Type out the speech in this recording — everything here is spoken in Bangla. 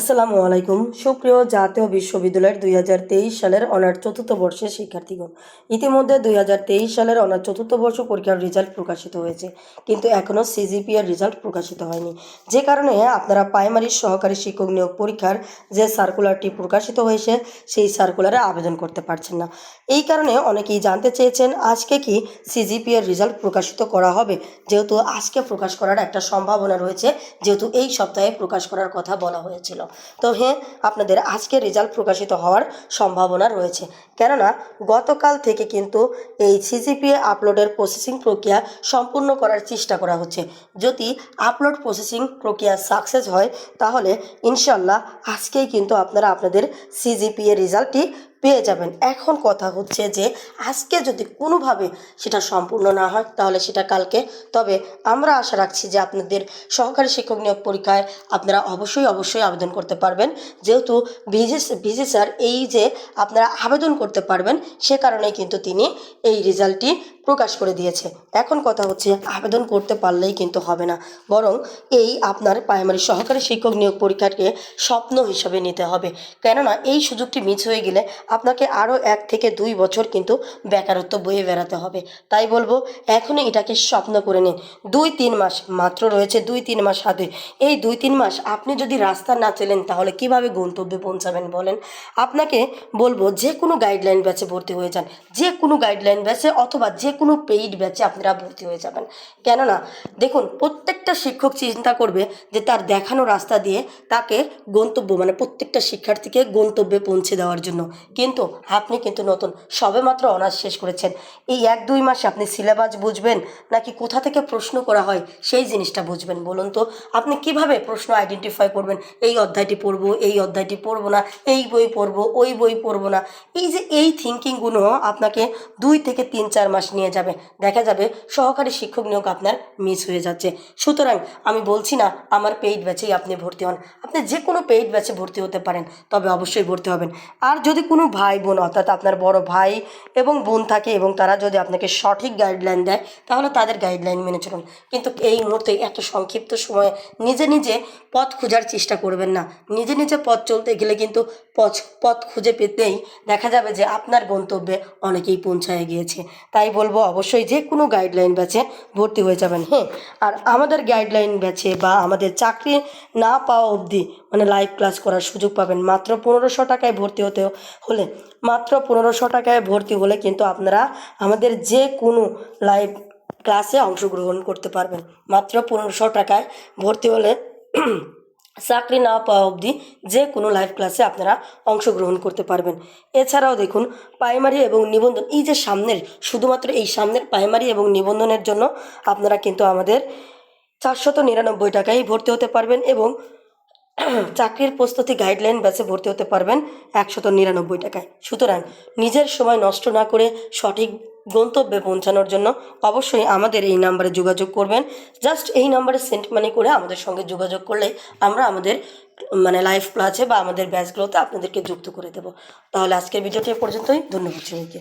আসসালামু আলাইকুম। সুপ্রিয় জাতীয় বিশ্ববিদ্যালয়ের দুই হাজার তেইশ সালের অনার চতুর্থ বর্ষের শিক্ষার্থীগণ, ইতিমধ্যে দুই হাজার তেইশ সালের অনার চতুর্থ বর্ষ পরীক্ষার রেজাল্ট প্রকাশিত হয়েছে, কিন্তু এখনও সিজিপি এর রেজাল্ট প্রকাশিত হয়নি। যে কারণে আপনারা প্রাইমারি সহকারী শিক্ষক নিয়োগ পরীক্ষার যে সার্কুলারটি প্রকাশিত হয়েছে, সেই সার্কুলারে আবেদন করতে পারছেন না। এই কারণে অনেকেই জানতে চেয়েছেন, আজকে কি সিজিপি এর রেজাল্ট প্রকাশিত করা হবে? যেহেতু আজকে প্রকাশ করার একটা সম্ভাবনা রয়েছে, যেহেতু এই সপ্তাহে প্রকাশ করার কথা বলা হয়েছিল। তো হ্যাঁ আপনাদের আজকে রেজাল্ট প্রকাশিত হওয়ার সম্ভাবনা রয়েছে। কেননা, গতকাল থেকে কিন্তু এই সিজিপিএ আপলোডের প্রসেসিং প্রক্রিয়া সম্পূর্ণ করার চেষ্টা করা হচ্ছে। যদি আপলোড প্রসেসিং প্রক্রিয়া সাকসেস হয়, তাহলে ইনশাল্লাহ আজকেই কিন্তু আপনারা আপনাদের সিজিপিএ রেজাল্টটি পেয়ে যাবেন। এখন কথা হচ্ছে যে, আজকে যদি কোনোভাবে সেটা সম্পূর্ণ না হয়, তাহলে সেটা কালকে। তবে আমরা আশা রাখছি যে আপনাদের সহকারী শিক্ষক নিয়োগ পরীক্ষায় আপনারা অবশ্যই অবশ্যই আবেদন করতে পারবেন। যেহেতু ভিজি ভিজিসার এই যে আপনারা আবেদন করতে পারবেন, সে কারণে কিন্তু তিনি এই রেজাল্টটি প্রকাশ করে দিয়েছে। এখন কথা হচ্ছে, আবেদন করতে পারলেই কিন্তু হবে না। বরং এই আপনার প্রাইমারি সহকারী শিক্ষক নিয়োগ পরীক্ষাকে স্বপ্ন হিসাবে নিতে হবে। কেননা এই সুযোগটি মিস হয়ে গেলে আপনাকে আরও এক থেকে দুই বছর কিন্তু বেকারত্ব বয়ে বেড়াতে হবে। তাই বলব, এখনই এটাকে স্বপ্ন করে নিন। দুই তিন মাস মাত্র রয়েছে, দুই তিন মাস হাতে। এই দুই তিন মাস আপনি যদি রাস্তা না চেলেন, তাহলে কীভাবে গন্তব্যে পৌঁছাবেন বলেন? আপনাকে বলব, যে কোনো গাইডলাইন ব্যাচে ভর্তি হয়ে যান। যে কোনো গাইডলাইন ব্যাচে অথবা যে কোনো পেইড ব্যাচে আপনারা ভর্তি হয়ে যাবেন। কেননা, দেখুন, প্রত্যেকটা শিক্ষক চিন্তা করবে যে তার দেখানো রাস্তা দিয়ে তাকে গন্তব্য মানে প্রত্যেকটা শিক্ষার্থীকে গন্তব্যে পৌঁছে দেওয়ার জন্য। কিন্তু আপনি কিন্তু নতুন, সবেমাত্র অনার্স শেষ করেছেন। এই এক দুই মাসে আপনি সিলেবাস বুঝবেন, নাকি কোথা থেকে প্রশ্ন করা হয় সেই জিনিসটা বুঝবেন, বলুন তো? আপনি কীভাবে প্রশ্ন আইডেন্টিফাই করবেন? এই অধ্যায়টি পড়ব, এই অধ্যায়টি পড়ব না, এই বই পড়ব, ওই বই পড়ব না? এই যে এই থিঙ্কিংগুলো আপনাকে দুই থেকে তিন চার মাস নিয়ে যাবে। দেখা যাবে সহকারী শিক্ষক নিয়োগ আপনার মিস হয়ে যাচ্ছে। সুতরাং আমি বলছি না, আমার পেইড ব্যাচেই আপনি ভর্তি হন। আপনি যে কোনো পেইড ব্যাচে ভর্তি হতে পারেন, তবে অবশ্যই ভর্তি হবেন। আর যদি কোনো ভাই বোন অর্থাৎ আপনার বড় ভাই এবং বোন থাকে এবং তারা যদি আপনাকে সঠিক গাইডলাইন দেয়, তাহলে তাদের গাইডলাইন মেনে চলুন। কিন্তু এই মুহূর্তে এত সংক্ষিপ্ত সময়ে নিজে নিজে পথ খোঁজার চেষ্টা করবেন না। নিজে নিজে পথ চলতে গেলে কিন্তু পথ পথ খুঁজে পেতেই দেখা যাবে যে আপনার গন্তব্যে অনেকেই পৌঁছায় গিয়েছে। তাই বলব অবশ্যই যে কোনো গাইডলাইন ব্যাচে ভর্তি হয়ে যাবেন হ্যাঁ? আর আমাদের গাইডলাইন ব্যাচে বা আমাদের চাকরি না পাওয়া অবধি মানে লাইভ ক্লাস করার সুযোগ পাবেন। মাত্র পনেরোশো টাকায় ভর্তি হতে হলে, মাত্র পনেরোশো টাকায় ভর্তি হলে কিন্তু আপনারা আমাদের যে কোনো লাইভ ক্লাসে অংশগ্রহণ করতে পারবেন। মাত্র পনেরোশো টাকায় ভর্তি হলে চাকরি না পাওয়া অবধি যে কোনো লাইভ ক্লাসে আপনারা অংশগ্রহণ করতে পারবেন। এছাড়াও দেখুন প্রাইমারি এবং নিবন্ধন, এই যে সামনের, শুধুমাত্র এই সামনের প্রাইমারি এবং নিবন্ধনের জন্য আপনারা কিন্তু আমাদের চারশত নিরানব্বই টাকায় ভর্তি হতে পারবেন এবং চাকরির প্রস্তুতি গাইডলাইন ব্যাচে ভর্তি হতে পারবেন একশত নিরানব্বই টাকায়। সুতরাং নিজের সময় নষ্ট না করে সঠিক গন্তব্যে পৌঁছানোর জন্য অবশ্যই আমাদের এই নাম্বারে যোগাযোগ করবেন। জাস্ট এই নাম্বারে সেন্ট মানি করে আমাদের সঙ্গে যোগাযোগ করলে আমরা আমাদের মানে লাইভ ক্লাসে বা আমাদের ব্যাচগুলোতে আপনাদেরকে যুক্ত করে দেবো। তাহলে আজকের ভিডিওটি পর্যন্তই। ধন্যবাদ সবাইকে।